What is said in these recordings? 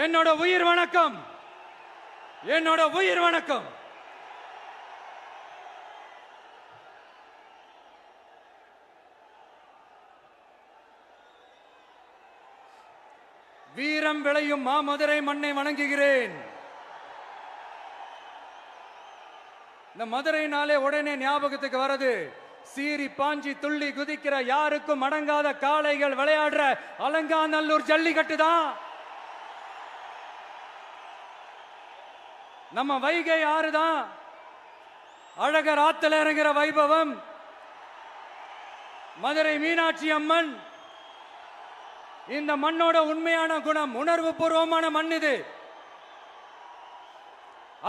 என்னோட உயிர் வணக்கம். என்னோட உயிர் வணக்கம். வீரம் விளையும் மாமதுரை மண்ணை வணங்குகிறேன். இந்த மதுரைனாலே உடனே ஞாபகத்துக்கு வரது. சீறி பாஞ்சி துள்ளி குதிக்கிற யாருக்கும் அடங்காத காளைகள் விளையாடுற அலங்காநல்லூர் ஜல்லிக்கட்டு தான் நம்ம வைகை ஆறு தான் அழகர் ஆத்துல இறங்குற வைபவம். மதுரை மீனாட்சி அம்மன். இந்த மண்ணோட உண்மையான குணம் உணர்வு பூர்வமான மண் இது.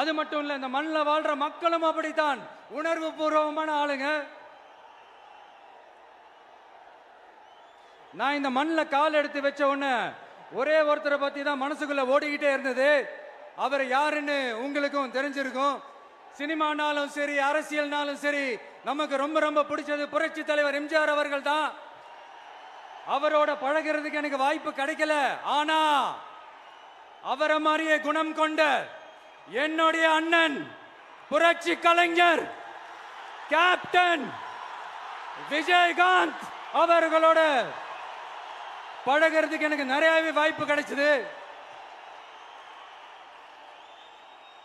அது மட்டும் இல்ல இந்த மண்ணில் வாழ்ற மக்களும் அப்படித்தான் உணர்வு பூர்வமான ஆளுங்க. நான் இந்த மண்ணில் கால் எடுத்து வச்ச உடனே ஒரே ஒருத்தரை பத்தி தான் மனசுக்குள்ள ஓடிக்கிட்டே இருந்தது. அவர் யாருன்னு உங்களுக்கும் தெரிஞ்சிருக்கும். சினிமானாலும் சரி அரசியல்னாலும் சரி நமக்கு ரொம்ப ரொம்ப பிடிச்சது புரட்சி தலைவர் எம்ஜிஆர் அவர்கள் தான். அவரோட பழகிறதுக்கு எனக்கு வாய்ப்பு கிடைக்கல. ஆனா அவரை மாதிரியே குணம் கொண்ட என்னுடைய அண்ணன் புரட்சி கலைஞர் கேப்டன் விஜயகாந்த் அவர்களோட பழகிறதுக்கு எனக்கு நிறையவே வாய்ப்பு கிடைச்சது.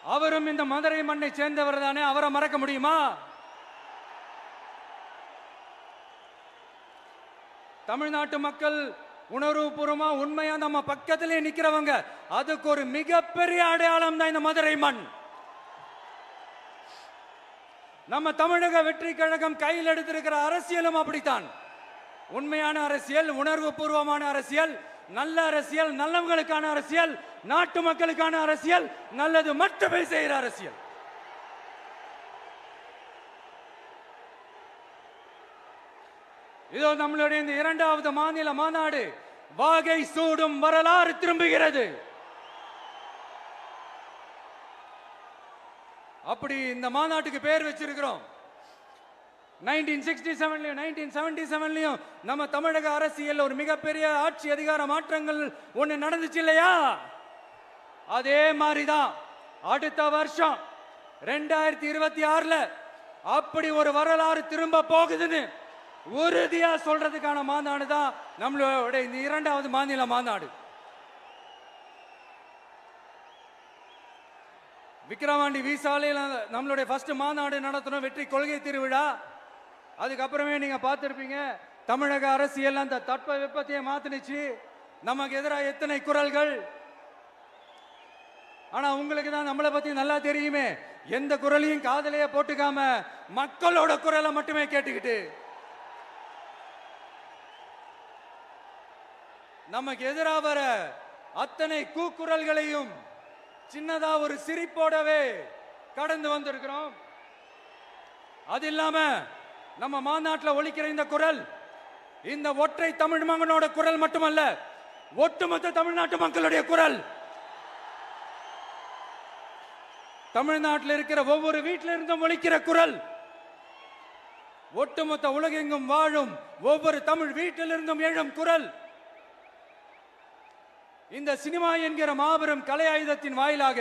அவரும் இந்த மதுரை மண்ணை சேர்ந்தவர் தானே. அவரை மறக்க முடியுமா? தமிழ்நாட்டு மக்கள் உணர்வுபூர்வமா உண்மையா நம்ம பக்கத்திலே நிக்கிறவங்க அதுக்கு ஒரு மிகப்பெரிய அடையாளம் தான் இந்த மதுரை மண். நம்ம தமிழக வெற்றி கழகம் கையில் எடுத்திருக்கிற அரசியலும் அப்படித்தான். உண்மையான அரசியல் உணர்வு பூர்வமான அரசியல் நல்ல அரசியல் நல்லவங்களுக்கான அரசியல் நாட்டு மக்களுக்கான அரசியல் நல்லது மட்டுமே செய்கிற அரசியல். இதோ நம்மளுடைய இந்த இரண்டாவது மாநில மாநாடு வாகை சூடும் வரலாறு திரும்புகிறது. அப்படி இந்த மாநாட்டுக்கு பேர் வச்சிருக்கிறோம். நைன்டீன் சிக்ஸ்டி செவன்லயும் நைன்டீன் செவன்டி செவன்லயும் நம்ம தமிழக அரசியல் ஒரு மிகப்பெரிய ஆட்சி அதிகார மாற்றங்கள் ஒண்ணு நடந்துச்சு இல்லையா? அதே மாதிரிதான் அடுத்த வருஷம் ரெண்டாயிரத்தி இருபத்தி ஆறுல அப்படி ஒரு வரலாறு திரும்ப போகுதுன்னு உறுதியா சொல்றதுக்கான மாநாடு தான் நம்மளோட இந்த இரண்டாவது மாநில மாநாடு விக்கிரவாண்டி விசாலையில் நம்மளுடைய ஃபர்ஸ்ட் மாநாடு நடத்தணும் வெற்றி கொள்கை திருவிழா. அதுக்கப்புறமே நீங்கள் பார்த்துருப்பீங்க தமிழக அரசியல் அந்த தட்ப வெப்பத்தையே மாத்துனுச்சு. நமக்கு எதிராக எத்தனை குரல்கள்? ஆனா உங்களுக்கு தான் நம்மளை பத்தி நல்லா தெரியுமே. எந்த குரலையும் காதலையே போட்டுக்காம மக்களோட குரலை மட்டுமே கேட்டுக்கிட்டு. நமக்கு எதிராக வர அத்தனை கூக்குரல்களையும் சின்னதா ஒரு சிரிப்போடவே கடந்து வந்திருக்கிறோம். அது இல்லாம நம்ம மாநாட்டில் ஒழிக்கிற இந்த குரல் இந்த ஒற்றை தமிழ் மகனோட குரல் மட்டுமல்ல ஒட்டுமொத்த தமிழ்நாட்டு மக்களுடைய குரல் தமிழ்நாட்டில் இருக்கிற ஒவ்வொரு வீட்டில இருந்தும் ஒழிக்கிற குரல். ஒட்டுமொத்த உலகெங்கும் வாழும் ஒவ்வொரு தமிழ் வீட்டிலிருந்தும் எழும் குரல். இந்த சினிமா என்கிற மாபெரும் கலை ஆயுதத்தின் வாயிலாக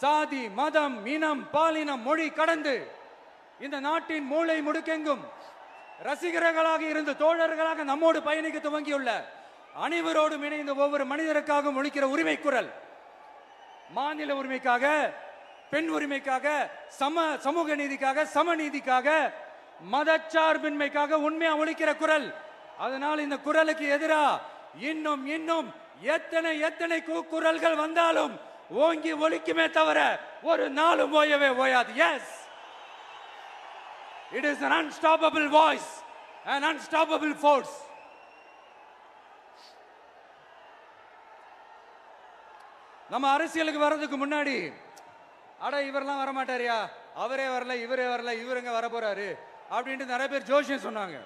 சாதி மதம் இனம் பாலினம் மொழி கடந்து இந்த நாட்டின் மூளை முடுக்கெங்கும் ரசிகர்களாக இருந்து தோழர்களாக நம்மோடு பயணிக்க துவங்கியுள்ள அனைவரோடும் இணைந்து ஒவ்வொரு மனிதருக்காகவும் ஒழிக்கிற உரிமை குரல் மாநில உரிமைக்காக பெண் உரிமைக்காக சம சமூக நீதிக்காக சமநீதிக்காக மதச்சார்பின்மைக்காக உண்மையா ஒழிக்கிற குரல். அதனால் இந்த குரலுக்கு எதிரா இன்னும் இன்னும் எத்தனை எத்தனை குரல்கள் வந்தாலும் ஓங்கி ஒழிக்குமே தவிர ஒரு நாளும் ஓயவே ஓயாது. Yes it is an unstoppable voice and unstoppable force நம்ம அரசியலுக்கு வர்றதுக்கு முன்னாடி அட இவரெல்லாம் வர மாட்டாரியா அவரே வரல இவரே வரல இவருங்க வர போறாரு அப்படின்ட்டு நிறைய பேர் ஜோஷியம் சொன்னாங்க.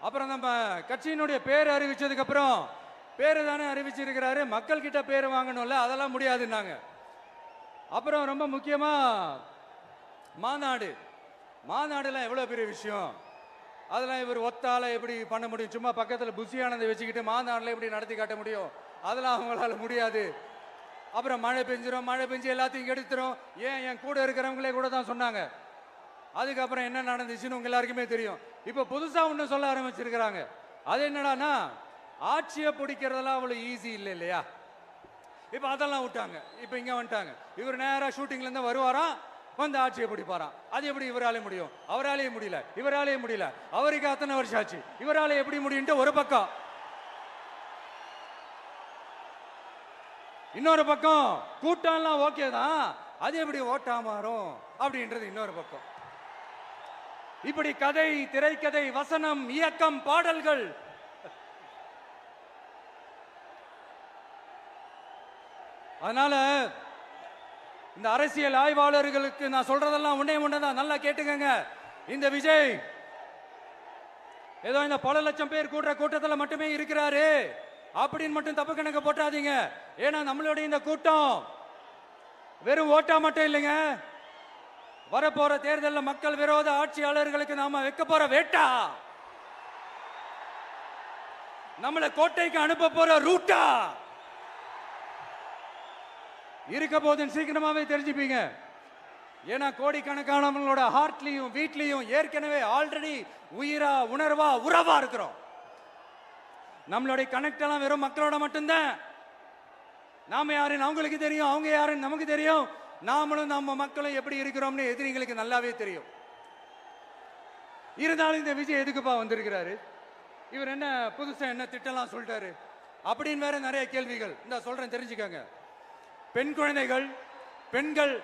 அப்புறம் நம்ம கட்சியினுடைய பேர் அறிவிச்சதுக்கு அப்புறம் பேரு தானே அறிவிச்சிருக்கிறாரு. மக்கள் கிட்ட பேர் வாங்கணும்ல அதெல்லாம் முடியாதுன்னாங்க. அப்புறம் ரொம்ப முக்கியமா மாநாடு. மாநாடுலாம் எவ்வளோ பெரிய விஷயம்? அதெல்லாம் இவர் ஒத்தால எப்படி பண்ண முடியும்? சும்மா பக்கத்தில் புசியானதை வச்சுக்கிட்டு மாநாடுல எப்படி நடத்தி காட்ட முடியும்? அதெல்லாம் அவங்களால முடியாது. அப்புறம் மழை பெஞ்சிரும் மழை பெஞ்சு எல்லாத்தையும் கெடுத்துரும். ஏன் என் கூட இருக்கிறவங்களே கூட தான் சொன்னாங்க. அதுக்கப்புறம் என்ன நடந்துச்சுன்னு உங்க எல்லாருக்குமே தெரியும். இப்போ புதுசா ஒன்று சொல்ல ஆரம்பிச்சிருக்கிறாங்க. அது என்னடான்னா ஆட்சியை பிடிக்கிறதெல்லாம் அவ்வளோ ஈஸி இல்லை இல்லையா? இப்போ அதெல்லாம் விட்டாங்க. இப்போ இங்கே வந்துட்டாங்க. இவர் நேராக ஷூட்டிங்ல இருந்து வருவாராம் வந்து ஆட்சியை பிடிப்பாராம். அது எப்படி இவராலே முடியும்? அவராலேயே முடியல. இவராலேயே முடியல. அவருக்கு அத்தனை வருஷம் ஆச்சு. இவராலே எப்படி முடியும்ட்டு ஒரு பக்கம். இன்னொரு பக்கம் கூட்டம்லாம் ஓகே தான். அது எப்படி ஓட்டா மாறும்? அப்படின்றது இன்னொரு பக்கம். இப்படி கதை திரைக்கதை வசனம் இயக்கம் பாடல்கள். அதனால இந்த அரசியல் ஆய்வாளர்களுக்கு நான் சொல்றதெல்லாம் உன்னே ஒண்ணுதான் நல்லா கேட்டுக்கங்க. இந்த விஜய் ஏதோ இந்த பல லட்சம் பேர் கூடுற கூட்டத்தில் மட்டுமே இருக்கிறாரு. அப்படின்னு மட்டும் தப்பு கணக்கு போட்டாதீங்க. ஏன்னா நம்மளுடைய இந்த கூட்டம் வெறும் ஓட்டா மட்டும் இல்லைங்க. வரப்போற தேர்தலில் மக்கள் விரோத ஆட்சியாளர்களுக்கு நாம வைக்க போற வேட்டா. நம்மளை கோட்டைக்கு அனுப்ப போற ரூட்டா. இருக்க போதுன்னு சீக்கிரமாவே தெரிஞ்சுப்பீங்க. ஏன்னா கோடிக்கணக்கானவங்களோட ஹார்ட்லயும் வீட்லயும் ஏற்கனவே ஆல்ரெடி உயிரா உணர்வா உறவா இருக்கிறோம். நம்மளுடைய கனெக்ட் எல்லாம் வெறும் மக்களோட மட்டும்தான். நாம யாருன்னு அவங்களுக்கு தெரியும். அவங்க யாருன்னு நமக்கு தெரியும். நாமளும் நம்ம மக்களும் எப்படி இருக்கிறோம்னு எதிரிகளுக்கு நல்லாவே தெரியும். இருந்தாலும் இந்த விஜய் எதுக்குப்பா வந்திருக்கிறாரு? இவர் என்ன புதுசா என்ன திட்டம்லாம் சொல்லிட்டாரு? அப்படின்னு வேற நிறைய கேள்விகள். இந்த சொல்றேன் தெரிஞ்சுக்கோங்க. பெண் குழந்தைகள் பெண்கள்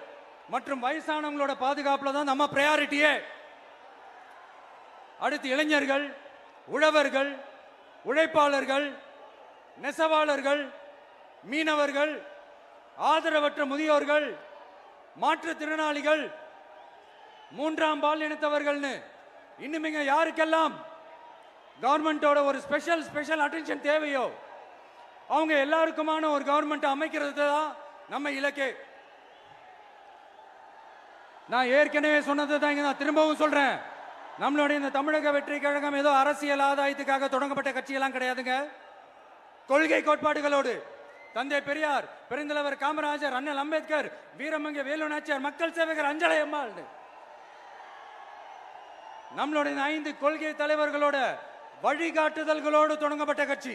மற்றும் வயசானவங்களோட பாதுகாப்புல தான் நம்ம ப்ரையாரிட்டியே அடுத்து இளைஞர்கள் உழவர்கள் உழைப்பாளர்கள் நெசவாளர்கள் மீனவர்கள் ஆதரவற்ற முதியோர்கள் மாற்றுத்திறனாளிகள் மூன்றாம் பால் இனத்தவர்கள்னு இன்னுமிங்க யாருக்கெல்லாம் கவர்மெண்டோட ஒரு ஸ்பெஷல் ஸ்பெஷல் அட்டென்ஷன் தேவையோ அவங்க எல்லாருக்குமான ஒரு கவர்மெண்ட் அமைக்கிறது தான் நம்ம இலக்கே. நான் ஏற்கனவே சொன்னது தான் இங்க நான் திரும்பவும் சொல்றேன். நம்மளுடைய இந்த தமிழக வெற்றி கழகம் ஏதோ அரசியல் ஆதாயத்துக்காக தொடங்கப்பட்ட கட்சியெல்லாம் கிடையாதுங்க. கொள்கை கோட்பாடுகளோடு தந்தை பெரியார் பெருந்தலைவர் காமராஜர் அண்ணல் அம்பேத்கர் வீரமங்க வேலு நாச்சியார் மக்கள் சேவகர் அஞ்சலை அம்மாள் நம்மளுடைய ஐந்து கொள்கை தலைவர்களோட வழிகாட்டுதல்களோடு தொடங்கப்பட்ட கட்சி.